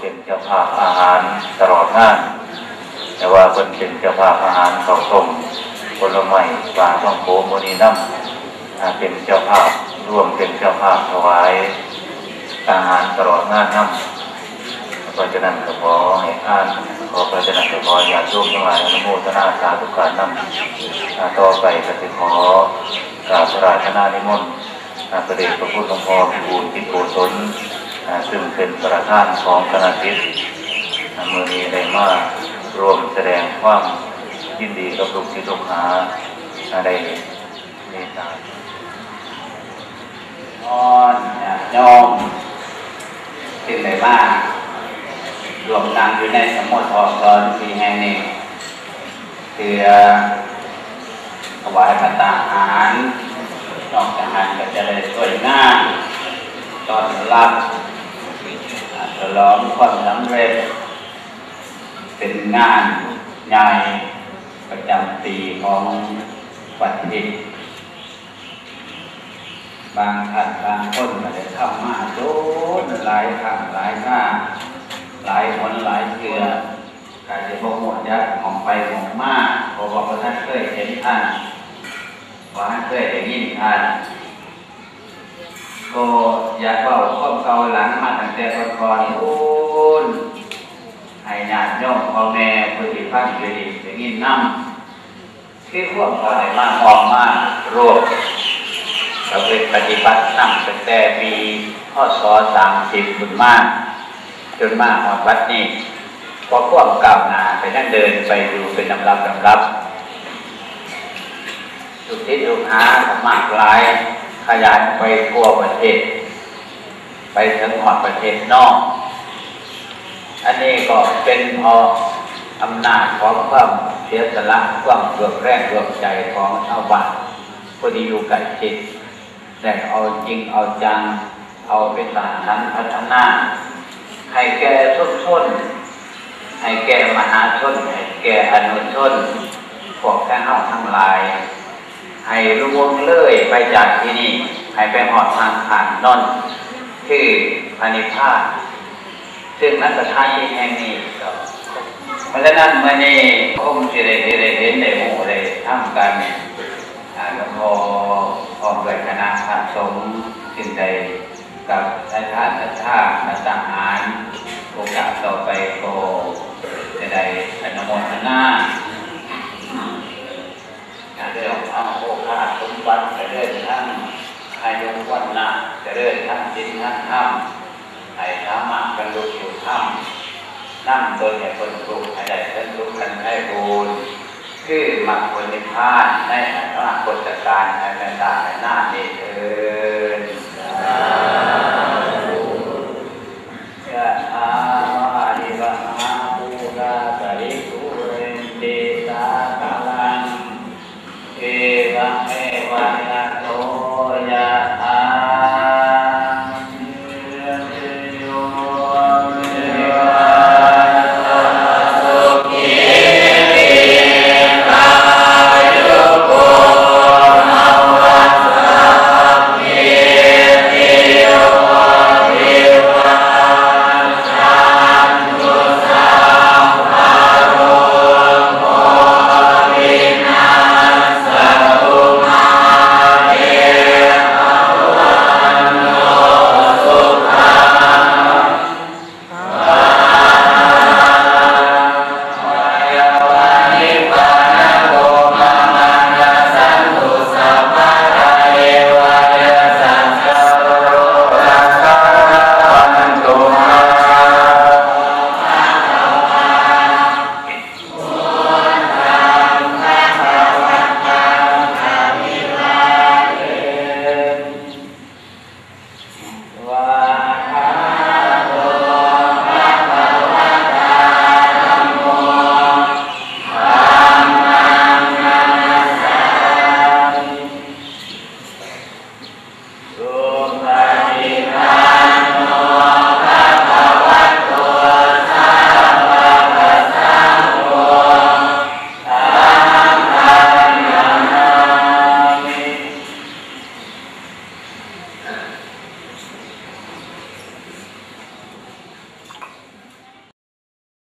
เป็นเจ้าภาพอาหารตลอดงานแต่ว่าเป็นเป็นเจ้าภาพอาหารเขาวต้มผลไม้ปลาท่องโกโมนีน้ำเป็นเจ้าภาพร่วมเป็นเจ้าภาพถวายอาหารตลอดงานน้ำเพราะฉะนั้นก็ขอให้อ่านขอพระเจ้าขอญาติโยมทั้งหลายอนุโมทนาสาธุการน้ำต่อไปก็จะขอกราบพระราชนานิมนต์ประเดชพระพุทธองค์พ่อพิบูลพิโกศล ซึ่งเป็นประธานของคณะทิศมือนี้ได้มารวมแสดงความยินดีกับลูกศิษย์ลูกหาได้เมตตานอนยอมสิ่งใดบ้างรวมกันอยู่ในสมุดออกตอนสี่แห่งนี้คือถวายพระตาหารนอกจากนั้นก็จะได้ช่วยงานตอนรับ ฉลองความสำเร็จ เป็นงานใหญ่ประจำปีของวัดทิศบางท่านบางคนก็ได้ทำมาโดนหลายครั้งหลายหน้าหลายคนหลายเชือการจะโปรโมทยัดของไปของมากเพราะว่าพระท่านเคยเห็นท่านว่าท่านเคยได้ยินท่าน ก็อยากเบาข้อมเกาหลังมาตั้งแต่ก่อนๆโอ้นให้ญาติโยมพ่อแม่ผู้ที่ฟังอยู่ดีได้ยินน้ำที่ควบเขาได้มาออกมารวบเราเป็นปฏิบัตินั่งตั้งแต่ปีพศสามสิบบุญมาก จนมาหอดวัดนี้พอควบกล่าวนาไปนั่งเดินไปดูเป็นลำรับลำรับสุดที่ลูหาสมากหลาย ขยายไปทั่วประเทศ ไปถึงหอดประเทศนอก อันนี้ก็เป็นพออำนาจของความเสียสละความเกือบแรงเกือบใจของชาวบ้านผู้ที่อยู่กันจิตแต่เอาจริงเอาจัง เอาเป็นสารนั้นพัฒนาให้แก่ทุกชนให้แก่มหาชนให้แก่อนุชนพวกแค่เอาทั้งหลาย ให้รวมเลยไปจากที่นี่ให้ไปหอดทางผ่านนอนที่พานิพาซึ่งนักสถานที่แห่งนี้ก็เพราะฉะนั้นเมื่อนี้องค์สิริสิริเห็นในหมู่เลยทำกันแล้วพอพร้อมด้วยคณะพระสงฆ์สิ่งใดกับท่านท่านท่านักทหารโอกาสต่อไปก็จะได้อนุโมทนาเรื่องเอาโอกาสสมบัติจะเรื่อยทั้งอายุวันนาจะเรื่อยทั้ง จิตทั้งธรรมให้ธรรมะกันลุกอยู่ถ้ำนั่งตนเนี่ยคนปลุกให้ได้ท่านลุกกันให้บูญคือมรรคผลนิพพานในอนาคตการในแม่ตาในหน้านี้เออ